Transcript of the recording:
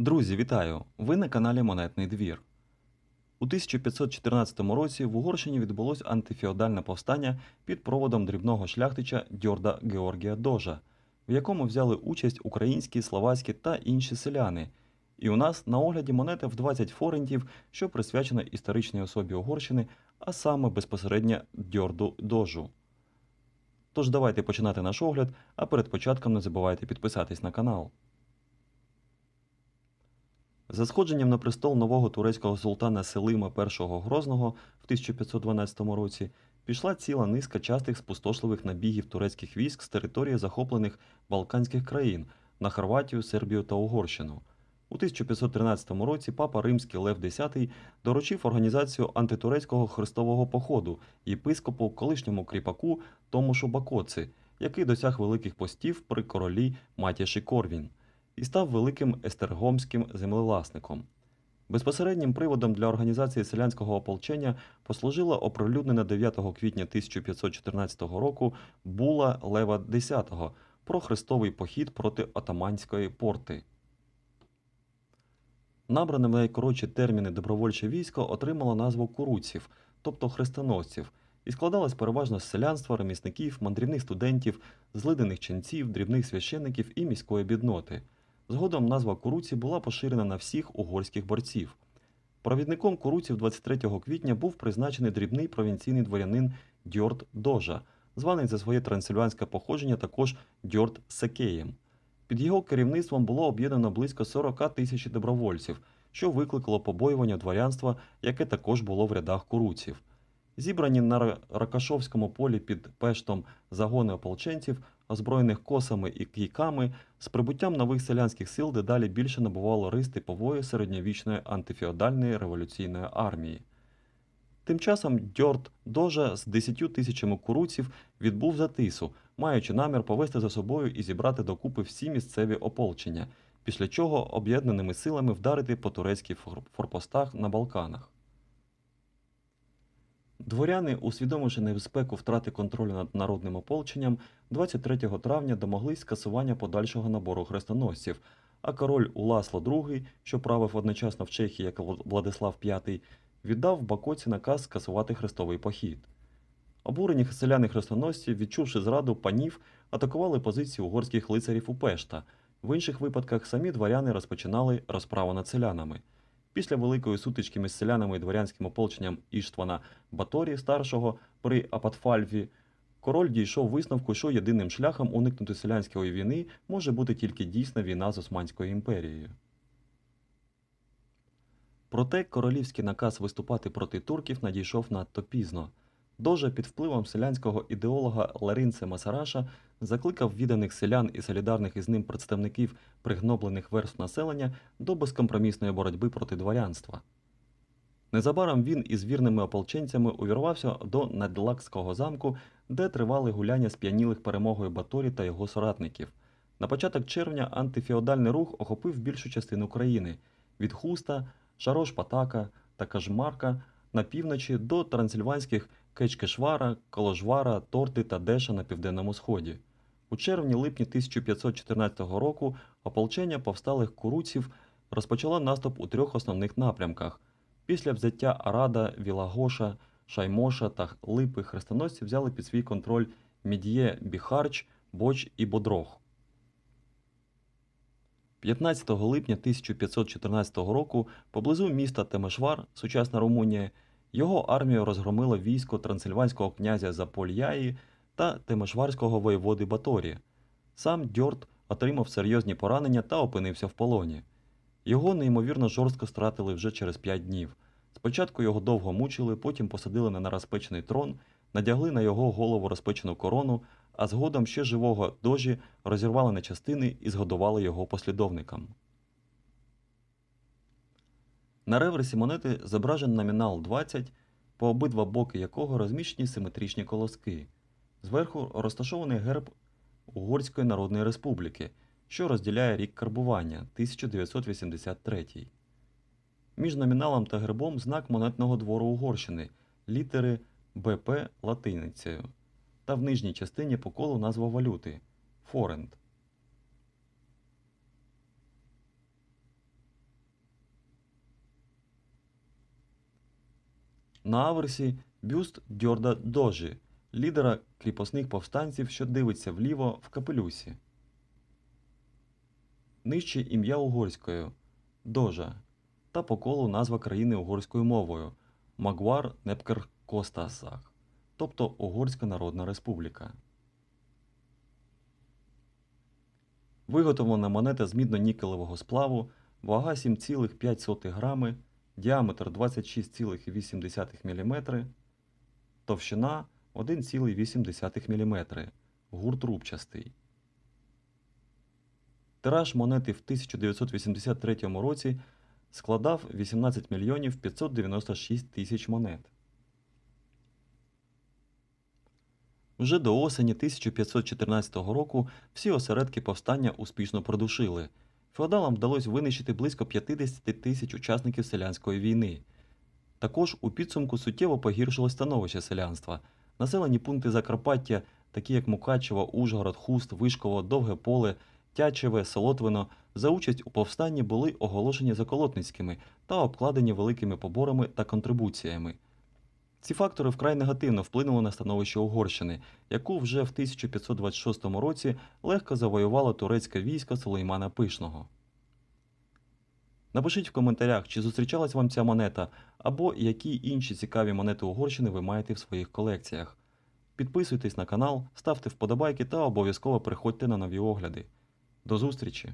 Друзі, вітаю! Ви на каналі Монетний двір. У 1514 році в Угорщині відбулось антифеодальне повстання під проводом дрібного шляхтича Дьорда Георгія Дожа, в якому взяли участь українські, словацькі та інші селяни. І у нас на огляді монета в 20 форентів, що присвячена історичній особі Угорщини, а саме безпосередньо Дьорду Дожу. Тож давайте починати наш огляд, а перед початком не забувайте підписатись на канал. За сходженням на престол нового турецького султана Селима І Грозного в 1512 році пішла ціла низка частих спустошливих набігів турецьких військ з території захоплених Балканських країн на Хорватію, Сербію та Угорщину. У 1513 році папа Римський Лев X доручив організацію антитурецького хрестового походу єпископу колишньому кріпаку Томушу Бакоци, який досяг великих постів при королі Матіші Корвін і став великим естергомським землевласником. Безпосереднім приводом для організації селянського ополчення послужила оприлюднена 9 квітня 1514 року була Лева X про хрестовий похід проти отаманської порти. Набране в найкоротші терміни добровольче військо отримало назву куруців, тобто хрестоносців, і складалось переважно з селянства, ремісників, мандрівних студентів, злидених ченців, дрібних священиків і міської бідноти. Згодом назва куруці була поширена на всіх угорських борців. Провідником куруців 23 квітня був призначений дрібний провінційний дворянин Дьорд Дожа, званий за своє трансильванське походження також Дьорд Секеєм. Під його керівництвом було об'єднано близько 40 тисяч добровольців, що викликало побоювання дворянства, яке також було в рядах куруців. Зібрані на Ракашовському полі під Пештом загони ополченців, озброєних косами і кійками, з прибуттям нових селянських сил дедалі більше набувало рис типової середньовічної антифеодальної революційної армії. Тим часом Дьорд Дожа з 10 тисячами куруців відбув за тису, маючи намір повести за собою і зібрати докупи всі місцеві ополчення, після чого об'єднаними силами вдарити по турецьких форпостах на Балканах. Дворяни, усвідомивши небезпеку втрати контролю над народним ополченням, 23 травня домоглись скасування подальшого набору хрестоносців, а король Уласло II, що правив одночасно в Чехії як Владислав V, віддав Бакоці наказ скасувати хрестовий похід. Обурені селяни хрестоносці, відчувши зраду панів, атакували позиції угорських лицарів у Пешта. В інших випадках самі дворяни розпочинали розправу над селянами. Після великої сутички між селянами і дворянським ополченням Іштвана Баторі старшого при Апатфальві, король дійшов висновку, що єдиним шляхом уникнути селянської війни може бути тільки дійсна війна з Османською імперією. Проте королівський наказ виступати проти турків надійшов надто пізно. Дожа під впливом селянського ідеолога Ларинце Масараша закликав відданих селян і солідарних із ним представників пригноблених верств населення до безкомпромісної боротьби проти дворянства. Незабаром він із вірними ополченцями увірвався до Надлакського замку, де тривали гуляння сп'янілих перемогою Баторі та його соратників. На початок червня антифеодальний рух охопив більшу частину країни від Хуста, Шарош-Патака та Кажмарка на півночі до трансильванських Кечкешвара, Коложвара, Торти та Деша на південному сході. У червні-липні 1514 року ополчення повсталих куруців розпочало наступ у трьох основних напрямках. Після взяття Арада, Вілагоша, Шаймоша та Липи хрестоносці взяли під свій контроль Мід'є Біхарч, Боч і Бодрог. 15 липня 1514 року поблизу міста Темешвар, сучасна Румунія, його армію розгромило військо трансильванського князя Запольяї та Темешварського воєводи Баторі. Сам Дьорд отримав серйозні поранення та опинився в полоні. Його неймовірно жорстко стратили вже через п'ять днів. Спочатку його довго мучили, потім посадили на розпечений трон, надягли на його голову розпечену корону, а згодом ще живого дожі розірвали на частини і згодували його послідовникам. На реверсі монети зображен номінал 20, по обидва боки якого розміщені симетричні колоски. Зверху розташований герб Угорської Народної Республіки, що розділяє рік карбування 1983. Між номіналом та гербом знак монетного двору Угорщини, літери БП латиницею, та в нижній частині по колу назва валюти Форенд. На аверсі бюст Дьорда Дожі, лідера кріпосних повстанців, що дивиться вліво в капелюсі. Нижче ім'я угорською Дожа та по колу назва країни угорською мовою Магуар Непкер Костасах тобто Угорська Народна Республіка. Виготовлена монета з мідно-нікелевого сплаву, вага 7,5 грами, діаметр 26,8 мм, товщина 1,8 мм, гурт рубчастий. Тираж монети в 1983 році складав 18 мільйонів 596 тисяч монет. Вже до осені 1514 року всі осередки повстання успішно продушили. Феодалам вдалося винищити близько 50 тисяч учасників селянської війни. Також у підсумку суттєво погіршилось становище селянства. Населені пункти Закарпаття, такі як Мукачево, Ужгород, Хуст, Вишково, Довге Поле, Тячеве, Солотвино, за участь у повстанні були оголошені заколотницькими та обкладені великими поборами та контрибуціями. Ці фактори вкрай негативно вплинули на становище Угорщини, яку вже в 1526 році легко завоювало турецьке військо Сулеймана Пишного. Напишіть в коментарях, чи зустрічалась вам ця монета, або які інші цікаві монети Угорщини ви маєте в своїх колекціях. Підписуйтесь на канал, ставте вподобайки та обов'язково приходьте на нові огляди. До зустрічі!